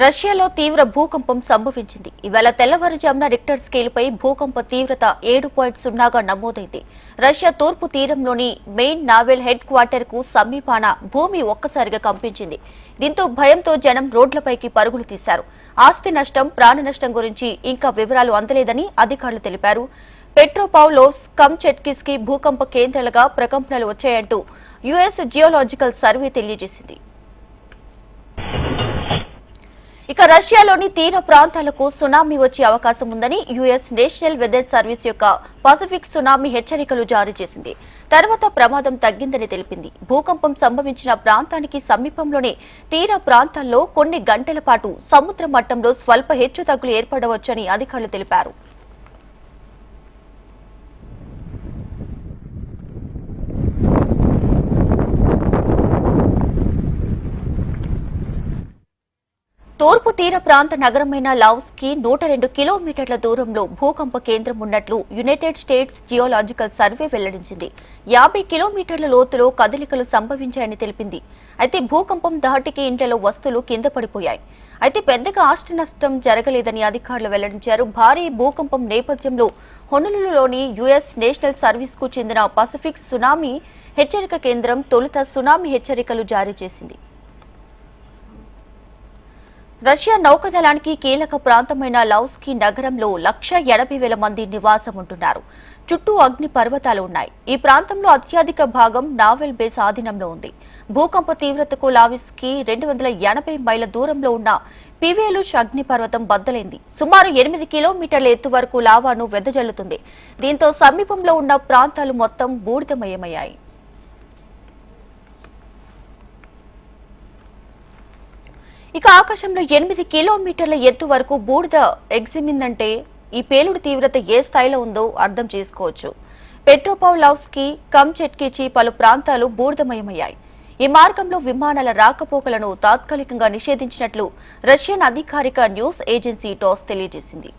రష్యాలో తీవ్ర భూకంపం సంభవించింది. ఇవాళ తెల్లవారుజామున రిక్టర్ స్కేల్పై భూకంప తీవ్రత ఏడు పాయింట్ సున్నాగా నమోదైంది. రష్యా తూర్పు తీరంలోని మెయిన్ నావెల్ హెడ్ క్వార్టర్కు సమీపాన భూమి ఒక్కసారిగా కంపించింది. దీంతో భయంతో జనం రోడ్లపైకి పరుగులు తీశారు. ఆస్తి నష్టం ప్రాణ నష్టం గురించి ఇంకా వివరాలు అందలేదని అధికారులు తెలిపారు. పెట్రోపావ్లోస్ కమ్చెట్కిస్కి భూకంప కేంద్రాలుగా ప్రకంపనలు వచ్చాయంటూ యుఎస్ జియోలాజికల్ సర్వే తెలియజేసింది. ఇక రష్యాలోని తీర ప్రాంతాలకు సునామీ వచ్చే అవకాశం ఉందని యుఎస్ నేషనల్ వెదర్ సర్వీస్ యొక్క పసిఫిక్ సునామీ హెచ్చరికలు జారీ చేసింది. తర్వాత ప్రమాదం తగ్గిందని తెలిపింది. భూకంపం సంభవించిన ప్రాంతానికి సమీపంలోనే తీర ప్రాంతాల్లో కొన్ని గంటల పాటు సముద్ర మట్టంలో స్వల్ప హెచ్చుతగ్గులు ఏర్పడవచ్చని అధికారులు తెలిపారు. తూర్పు తీర ప్రాంత నగరమైన లావ్స్కి నూట రెండు కిలోమీటర్ల దూరంలో భూకంప కేంద్రం ఉన్నట్లు యునైటెడ్ స్టేట్స్ జియోలాజికల్ సర్వే వెల్లడించింది. యాభై కిలోమీటర్ల లోతులో కదలికలు సంభవించాయని తెలిపింది. అయితే భూకంపం ధాటికి ఇంట్లలో వస్తువులు కింద పడిపోయాయి. అయితే పెద్దగా ఆస్తి నష్టం జరగలేదని అధికారులు వెల్లడించారు. భారీ భూకంపం నేపథ్యంలో హొనులులోని యుఎస్ నేషనల్ సర్వీస్కు చెందిన పసిఫిక్ సునామీ హెచ్చరిక కేంద్రం తొలుత సునామీ హెచ్చరికలు జారీ చేసింది. రష్యా నౌకదళానికి కీలక ప్రాంతమైన లౌస్కీ నగరంలో లక్ష ఎనభై వేల మంది నివాసం ఉంటున్నారు. చుట్టూ అగ్ని పర్వతాలు ఉన్నాయి. ఈ ప్రాంతంలో అత్యధిక భాగం నావెల్ బేస్ ఆధీనంలో ఉంది. భూకంప తీవ్రతకు లావిస్కి రెండు వందల ఎనభై మైళ్ళ దూరంలో ఉన్న పివేలుష్ అగ్ని పర్వతం బద్దలైంది. సుమారు ఎనిమిది కిలోమీటర్ల ఎత్తు వరకు లావాను వెదజల్లుతుంది. దీంతో సమీపంలో ఉన్న ప్రాంతాలు మొత్తం బూడిదమయమయ్యాయి. ఇక ఆకాశంలో ఎనిమిది కిలోమీటర్ల ఎత్తు వరకు బూడిద ఎగ్జిమిందంటే ఈ పేలుడు తీవ్రత ఏ స్థాయిలో ఉందో అర్థం చేసుకోవచ్చు. పెట్రోపౌలావ్స్కి కమ్చెట్కిచి పలు ప్రాంతాలు బూడిదమయమయ్యాయి. ఈ మార్గంలో విమానాల రాకపోకలను తాత్కాలికంగా నిషేధించినట్లు రష్యన్ అధికారిక న్యూస్ ఏజెన్సీ టాస్ తెలియజేసింది.